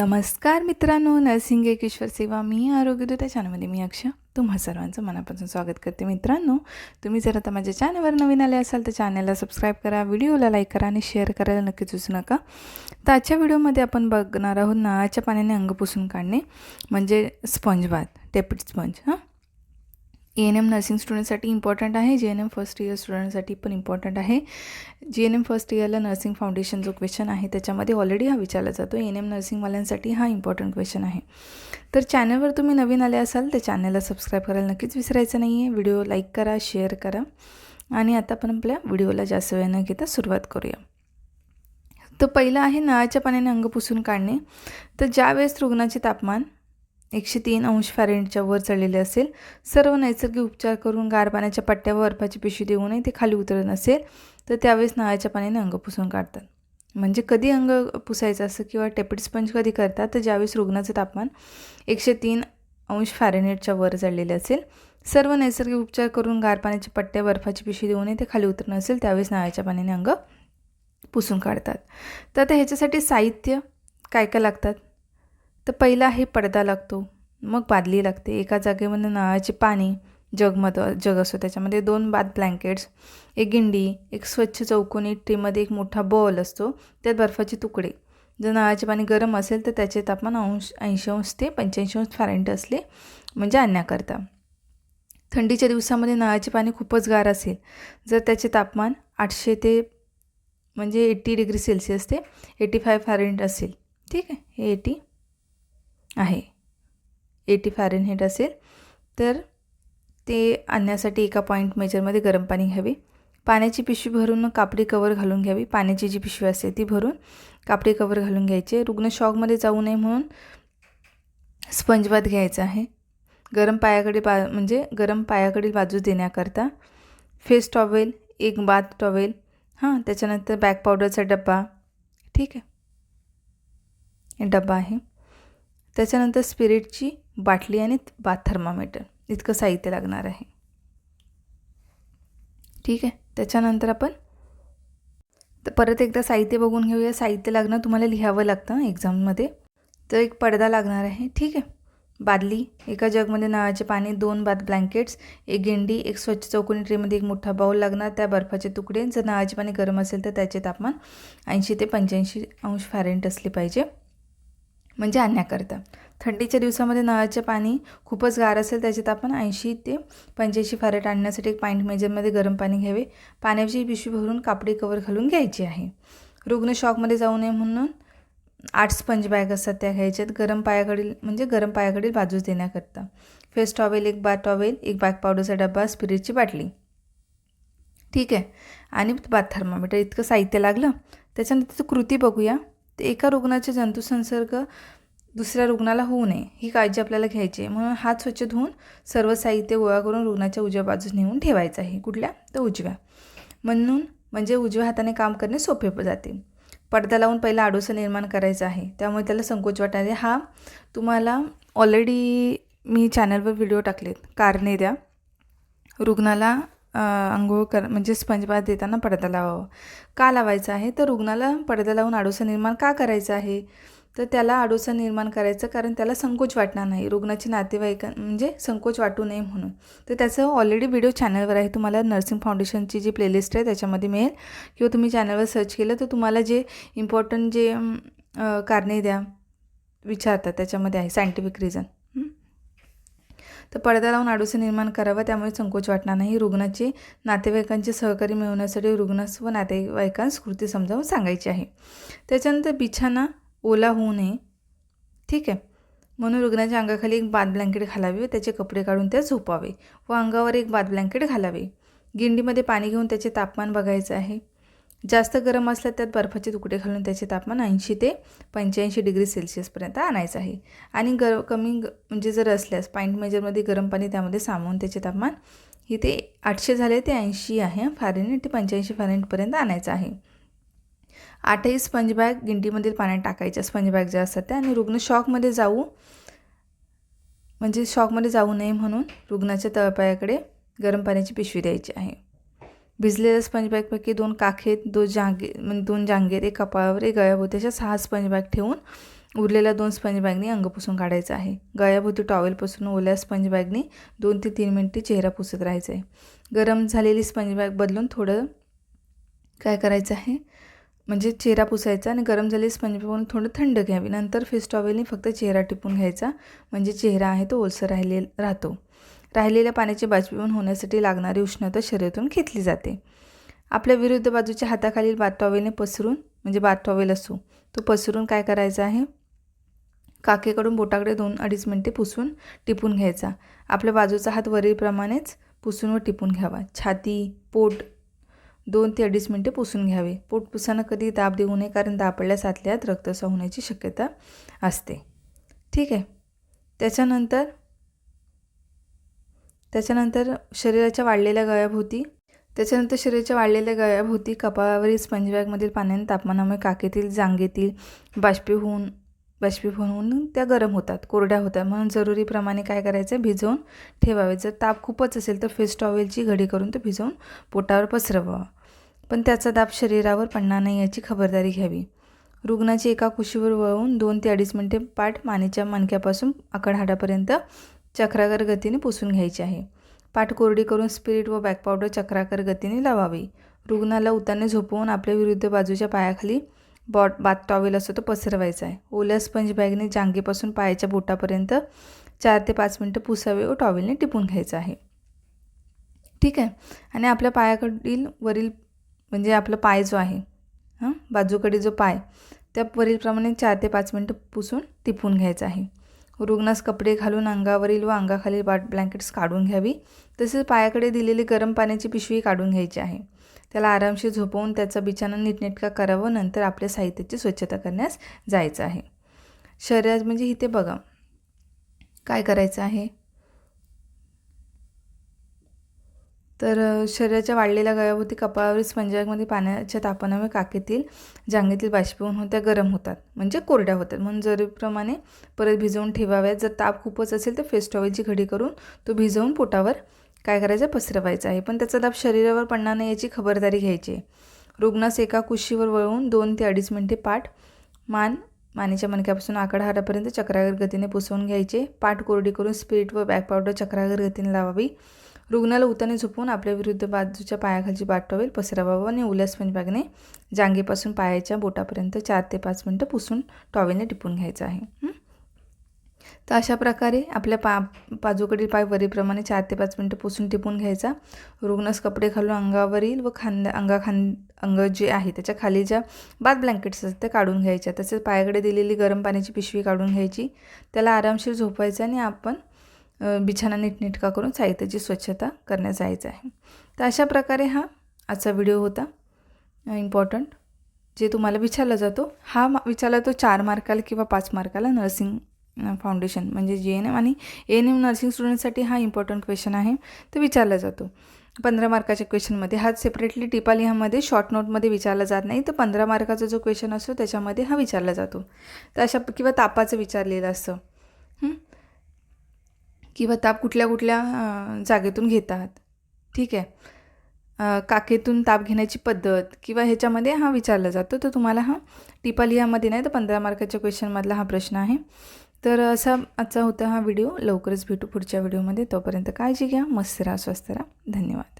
नमस्कार मित्रांनो नर्सिंग एक ईश्वर सेवा मी आरोग्य त्या चॅनलमध्ये मी अक्ष तुम्हा सर्वांचं मनापासून स्वागत करते. मित्रांनो तुम्ही जर आता माझ्या चॅनलवर नवीन आले असाल तर चॅनलला सबस्क्राईब करा व्हिडिओला लाईक करा आणि शेअर करायला नक्कीच विसरू नका. तर आजच्या व्हिडिओमध्ये आपण बघणार आहोत नळाच्या पाण्याने अंग पुसून काढणे म्हणजे स्पंज बाथ टेपिड स्पंज हां? ए एन एम नर्सिंग स्टुडंटसाठी इम्पॉर्टंट आहे G N M first year स्टुडंटसाठी पण इम्पॉर्टंट आहे. जे एन एम फर्स्ट इयरला नर्सिंग फाउंडेशन जो क्वेश्चन आहे त्याच्यामध्ये ऑलरेडी हा विचारला जातो. एन एम नर्सिंगवाल्यांसाठी हा इम्पॉर्टंट क्वेश्चन आहे. तर चॅनलवर तुम्ही नवीन आले असाल तर चॅनलला सबस्क्राईब करायला नक्कीच विसरायचं नाही आहे व्हिडिओ लाईक करा शेअर करा. आणि आता आपण आपल्या व्हिडिओला जास्त वेळ न घेता सुरुवात करूया. तर पहिलं आहे नळाच्या पाण्याने अंग पुसून काढणे. तर ज्यावेळेस रुग्णाचे तापमान एकशे तीन अंश फॅरेंटच्या वर चढलेले असेल. सर्व नैसर्गिक उपचार करून गार पाण्याच्या पट्ट्यावर बर्फाची पिशवी देऊनही ते खाली उतरत नसेल तर त्यावेळेस नळाच्या पाण्याने अंग पुसून काढतात. म्हणजे कधी अंग पुसायचं असं किंवा टेपिड स्पंज कधी करतात तर ज्यावेळेस रुग्णाचं तापमान एकशे तीन अंश फॅरेनेटच्या वर चढलेले असेल सर्व नैसर्गिक उपचार करून गार पाण्याच्या पट्ट्या बर्फाची पिशवी देऊनही ते खाली उतरणं असेल त्यावेळेस नळाच्या पाण्याने अंग पुसून काढतात. तर आता ह्याच्यासाठी साहित्य काय काय लागतात? तर पहिला आहे पडदा लागतो. मग बादली लागते. एका जागेमध्ये नळाचे पाणी जगमध जग असतो. त्याच्यामध्ये दोन बाद ब्लँकेट्स एक गिंडी एक स्वच्छ चौकोनी ट्रीमध्ये एक मोठा बॉल असतो. त्यात बर्फाचे तुकडे. जर नळाचे पाणी गरम असेल तर त्याचे तापमान अंश ऐंशी अंश ते पंच्याऐंशी अंश फॅरेंट असले म्हणजे आणण्याकरता थंडीच्या दिवसामध्ये नळाचे पाणी खूपच गार असेल जर त्याचे तापमान आठशे ते म्हणजे एट्टी डिग्री सेल्सिअस ते एटी फाय फॅरेंट असेल. ठीक आहे? हे एटी आहे. एटी फॅरेनहीट असेल. तर ते आणण्यासाठी एका पॉईंट मेजरमध्ये गरम पाणी घ्यावे. पाण्याची पिशवी भरून कापडी कवर घालून घ्यावी. पाण्याची जी पिशवी असते ती भरून कापडी कवर घालून घ्यायचे रुग्ण शॉकमध्ये जाऊ नये म्हणून स्पंजबाथ घ्यायचा आहे. गरम पायाकडे बा म्हणजे गरम पायाकडील बाजू देण्याकरता फेस टॉवेल एक बाथ टॉवेल हां त्याच्यानंतर बॅक पावडरचा डब्बा. ठीक आहे. डब्बा आहे. त्याच्यानंतर स्पिरिटची बाटली आणि बाथ थर्मामीटर. इतकं साहित्य लागणार आहे. ठीक आहे? त्याच्यानंतर आपण तर परत एकदा साहित्य बघून घेऊया. साहित्य लागणं तुम्हाला लिहावं लागतं एक्झाममध्ये. तर एक पडदा लागणार आहे. ठीक आहे? बादली एका जगमध्ये नळाचे पाणी दोन बाद ब्लँकेट्स एक गेंडी एक स्वच्छ चौकोनी ट्रेमध्ये एक मोठा बाऊल लागणार. त्या बर्फाचे तुकडे. जर नळाचे पाणी गरम असेल तर त्याचे तापमान ऐंशी ते पंच्याऐंशी अंश फॅरेंट असले पाहिजे. म्हणजे आणण्याकरता थंडीच्या दिवसामध्ये नळाचे पाणी खूपच गार असेल त्याच्यात आपण ऐंशी ते पंच्याऐंशी फॅरेट आणण्यासाठी एक पॉईंट मेजरमध्ये गरम पाणी घ्यावे. पाण्याची पिशवी भरून कापडी कवर घालून घ्यायची आहे. रुग्ण शॉकमध्ये जाऊ नये म्हणून आठ स्पंज बॅग असतात त्या घ्यायच्यात. गरम पायाकडील म्हणजे गरम पायाकडील बाजूस देण्याकरता. फेस टॉवेल एक बाथ टॉवेल एक बॅक पावडरचा डबा स्पिरिटची बाटली. ठीक आहे. आणि बाथ थर्मामीटर इतकं साहित्य लागलं. त्याच्यानंतर कृती बघूया. ते एका रुग्णाचे जंतुसंसर्ग दुसऱ्या रुग्णाला होऊ नये ही काळजी आपल्याला घ्यायची आहे. म्हणून हात स्वच्छ धुवून सर्व साहित्य गोळा करून रुग्णाच्या उजव्या बाजूस नेऊन ठेवायचं आहे. कुठल्या? तर उजव्या. म्हणून म्हणजे उजव्या हाताने काम करणे सोपे जाते. पडदा लावून पहिला आडोसा निर्माण करायचं आहे. त्यामुळे त्याला संकोच वाटायचे हा तुम्हाला ऑलरेडी मी चॅनलवर व्हिडिओ टाकलेत. कारणे द्या. रुग्णाला अंघोळ कर म्हणजे स्पंजबाद देताना पडदा लावावा. का लावायचं आहे? तर रुग्णाला पडदा लावून आडोसा निर्माण का करायचं आहे? तर त्याला आडोसा निर्माण करायचं कारण त्याला संकोच वाटणार नाही. रुग्णाचे नातेवाईक म्हणजे संकोच वाटू नये म्हणून. तर त्याचं ऑलरेडी व्हिडिओ चॅनलवर आहे. तुम्हाला नर्सिंग फाउंडेशनची जी प्लेलिस्ट आहे त्याच्यामध्ये मिळेल. किंवा तुम्ही चॅनलवर सर्च केलं तर तुम्हाला जे इम्पॉर्टंट जे कारणे द्या विचारतात त्याच्यामध्ये आहे. सायंटिफिक रिझन तर पडदा लावून आडोसं निर्माण करावं त्यामुळे संकोच वाटणार नाही. रुग्णाचे नातेवाईकांचे सहकारी मिळवण्यासाठी रुग्णास व नातेवाईकांस कृती समजावून सांगायची आहे. त्याच्यानंतर बिछाना ओला होऊ नये. ठीक आहे. म्हणून रुग्णाच्या अंगाखाली एक बाद ब्लँकेट घालावे व त्याचे कपडे काढून त्यात झोपावे व अंगावर एक बाद ब्लँकेट घालावे. गिंडीमध्ये पाणी घेऊन त्याचे तापमान बघायचं आहे. जास्त गरम असलं त्यात बर्फाचे तुकडे घालून त्याचे तापमान ऐंशी ते पंच्याऐंशी डिग्री सेल्सिअसपर्यंत आणायचं आहे. आणि गर कमी म्हणजे जर असल्यास पॉईंट मेजरमध्ये गरम पाणी त्यामध्ये सामावून त्याचे तापमान इथे आठशे झाले ते ऐंशी आहे. फॅरेनेट ते पंच्याऐंशी फॅरेनेटपर्यंत आणायचं आहे. आठही स्पंज बॅग गिंटीमधील पाण्यात टाकायच्या स्पंज बॅग ज्या असतात त्या आणि रुग्ण शॉकमध्ये जाऊ म्हणजे शॉकमध्ये जाऊ नये म्हणून रुग्णाच्या तळपायाकडे गरम पाण्याची पिशवी द्यायची आहे. भिजलेल्या स्पंज बॅगपैकी दोन काखेत दोन जांगे म्हणजे दोन जांगेत एक कपाळावर एक गळ्याभोवती अशा सहा स्पंज बॅग ठेवून उरलेल्या दोन स्पंज बॅगनी अंग पुसून काढायचं आहे. गळ्याभोवती टॉवेलपासून ओल्या स्पंज बॅगनी दोन ते तीन मिनटे चेहरा पुसत राहायचा आहे गरम झालेली स्पंज बॅग बदलून थोडं काय करायचं आहे? म्हणजे चेहरा पुसायचा आणि गरम झालेली स्पंज बॅग थोडं थंड घ्यावी. नंतर फेस टॉवेलनी फक्त चेहरा टिपून घ्यायचा. म्हणजे चेहरा आहे तो ओलसर राहिले राहतो. राहिलेल्या पाण्याचे बाष्पीभवन होण्यासाठी लागणारी उष्णता शरीरातून घेतली जाते. आपल्या विरुद्ध बाजूच्या हाताखालील बाथ टॉवेलने पसरून म्हणजे बाथ टॉवेल असो तो पसरून काय करायचा आहे? काकेकडून बोटाकडे दोन अडीच मिनटे पुसून टिपून घ्यायचा. आपल्या बाजूचा हात वरीलप्रमाणेच पुसून व टिपून घ्यावा. छाती पोट दोन ते अडीच मिनटे पुसून घ्यावे. पोट पुसानं कधी दाब देऊ नये कारण दाबल्यास आतल्यात रक्तस्राव होण्याची शक्यता असते. ठीक आहे. त्याच्यानंतर त्याच्यानंतर शरीराच्या वाढलेल्या गळ्याभोवती त्याच्यानंतर शरीराच्या वाढलेल्या गळ्याभोवती कपाळावरील स्पंजबॅगमधील पाण्याने तापमानामुळे काकेतील जांगेतील बाष्पीभून बाष्पीभवन होऊन त्या गरम होतात कोरड्या होतात. म्हणून जरुरीप्रमाणे काय करायचं? भिजवून ठेवावे. जर ताप खूपच असेल तर फेस टॉवेलची घडी करून ते भिजवून पोटावर पसरवावा. पण त्याचा दाब शरीरावर पडणार नाही याची खबरदारी घ्यावी. रुग्णाची एका कुशीवर वळवून दोन ते अडीच मिनटे पाठ मानेच्या मणक्यापासून आकडहाडापर्यंत चक्राकार गतीने पुसून घ्यायची आहे. पाठ कोरडी करून स्पिरिट व बॅक पावडर चक्राकार गतीने लावावी. रुग्णाला उताने झोपवून आपल्या विरुद्ध बाजूच्या पायाखाली बॉट बात टॉवेल असतो तो पसरवायचा आहे. ओल्या स्पंज बॅगने जांगेपासून पायाच्या बोटापर्यंत चार ते पाच मिनटं पुसावे व टॉवेलने टिपून घ्यायचं आहे. ठीक आहे. आणि आपल्या पायाकडील वरील म्हणजे आपला पाय जो आहे हां बाजूकडे जो पाय त्या वरीलप्रमाणे चार ते पाच मिनटं पुसून टिपून घ्यायचं आहे. रुग्णास कपडे घालून अंगावरील व अंगाखालील बाट ब्लँकेट्स काढून घ्यावी. तसेच पायाकडे दिलेली गरम पाण्याची पिशवी काढून घ्यायची आहे. त्याला आरामशीर झोपवून त्याचा बिछाना नीटनेटका करावं. नंतर आपल्या साहित्याची स्वच्छता करण्यास जायचं आहे. शरीरात म्हणजे इथे बघा. काय करायचं आहे? तर शरीराच्या वाढलेल्या गळ्याभोवती कपाळावरील स्पंजामध्ये पाण्याच्या तापमानामुळे काकेतील जांगेतील बाष्पीभवन होऊन त्या गरम होतात. म्हणजे कोरड्या होतात. म्हणून जरीप्रमाणे परत भिजवून ठेवाव्यात. जर ताप खूपच असेल तर फेस्टॉवेची घडी करून तो भिजवून पोटावर काय करायचं? पसरवायचा आहे. पण त्याचा दाब शरीरावर पडणार नाही याची खबरदारी घ्यायची आहे. रुग्णास एका कुशीवर वळवून दोन ते अडीच मिनटे पाठ मान मानेच्या मणक्यापासून आकडहारापर्यंत चक्रागर गतीने पुसवून घ्यायचे. पाठ कोरडी करून स्पिरिट व बॅक पावडर चक्रागर गतीने लावावी. रुग्णाला उताने झोपून आपल्या विरुद्ध बाजूच्या पायाखालची बाट टॉवेल पसरवावं आणि ओल्या स्पंजबॅगने जांगेपासून पायाच्या बोटापर्यंत चार ते पाच मिनटं पुसून टॉवेलने टिपून घ्यायचं आहे. तर अशा प्रकारे आपल्या पा बाजूकडील पाय वरीप्रमाणे चार ते पाच मिनटं पुसून टिपून घ्यायचा. रुग्णस कपडे घालून अंगावरील व खांद्या अंगा खां अंग जे आहे त्याच्याखाली ज्या बाद ब्लँकेट्स असतात त्या काढून घ्यायच्या. तसेच पायाकडे दिलेली गरम पाण्याची पिशवी काढून घ्यायची. त्याला आरामशीर झोपायचं आणि आपण बिछाना नीटनेटका करून साहित्याची स्वच्छता करण्यात जायचं आहे. तर अशा प्रकारे हा आजचा व्हिडिओ होता. इम्पॉर्टंट जे तुम्हाला विचारला जातो हा विचारला तो चार मार्काला किंवा पाच मार्काला नर्सिंग फाउंडेशन म्हणजे जी एन एम आणि एन एम नर्सिंग स्टुडंटसाठी हा इम्पॉर्टंट क्वेश्चन आहे तो विचारला जातो. पंधरा मार्काच्या क्वेश्चनमध्ये हा सेपरेटली टिपाली ह्यामध्ये शॉर्ट नोटमध्ये विचारला जात नाही. तर पंधरा मार्काचा जो क्वेश्चन असतो त्याच्यामध्ये हा विचारला जातो. तर अशा किंवा तापाचं विचारलेलं असतं. किंवा ताप कुठल्या कुठल्या जागेतून घेतात. ठीक आहे? काकेतून ताप घेण्याची पद्धत किंवा ह्याच्यामध्ये हा विचारला जातो. तर तुम्हाला हा टिपालियामध्ये नाही तर पंधरा मार्काच्या क्वेश्चनमधला हा प्रश्न आहे. तर असा आजचा होता हा व्हिडिओ. लवकरच भेटू पुढच्या व्हिडिओमध्ये. तोपर्यंत काळजी घ्या. मस्त राहा स्वस्त राहा. धन्यवाद.